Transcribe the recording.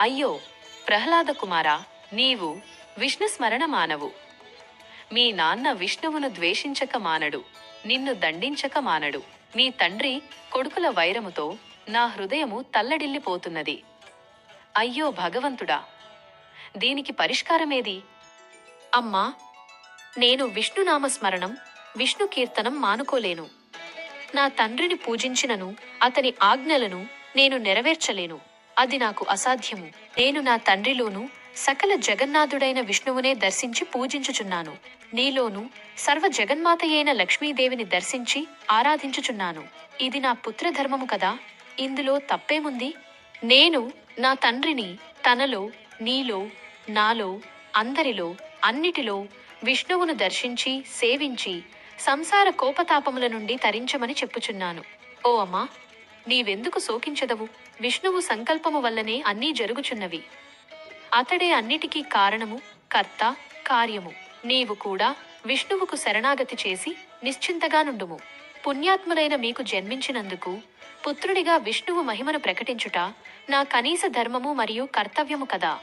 అయ్యో ప్రహ్లాద కుమారా నీవు విష్ణు స్మరణ మానవు. మీ నాన్న విష్ణువును ద్వేషించక మానడు నిన్ను దండించక మానడు. మీ తండ్రి కొడుకుల వైరముతో నా హృదయము తల్లడిల్లిపోతున్నది. అయ్యో భగవంతుడా దీనికి పరిష్కారమేది? అమ్మా నేను విష్ణునామస్మరణం విష్ణు కీర్తనం మానుకోలేను. నా తండ్రిని పూజించినను అతని ఆజ్ఞలను నేను నెరవేర్చలేను. అది నాకు అసాధ్యము. నేను నా తండ్రిలోను సకల జగన్నాథుడైన విష్ణువునే దర్శించి పూజించుచున్నాను. నీలోను సర్వ జగన్మాత అయిన లక్ష్మీదేవిని దర్శించి ఆరాధించుచున్నాను. ఇది నా పుత్రధర్మము కదా ఇందులో తప్పేముంది? నేను నా తండ్రిని తనలో నీలో నాలో అందరిలో అన్నిటిలో విష్ణువును దర్శించి సేవించి సంసార కోపతాపముల నుండి తరించమని చెప్పుచున్నాను. ఓ అమ్మా నీవెందుకు శోకించదవు? విష్ణువు సంకల్పము వల్లనే అన్నీ జరుగుచున్నవి. అతడే అన్నిటికీ కారణము కర్త కార్యము. నీవు కూడా విష్ణువుకు శరణాగతి చేసి నిశ్చింతగా నుండుము. పుణ్యాత్ములైన మీకు జన్మించినందుకు పుత్రుడిగా విష్ణువు మహిమను ప్రకటించుట నా కనీస ధర్మము మరియు కర్తవ్యము కదా.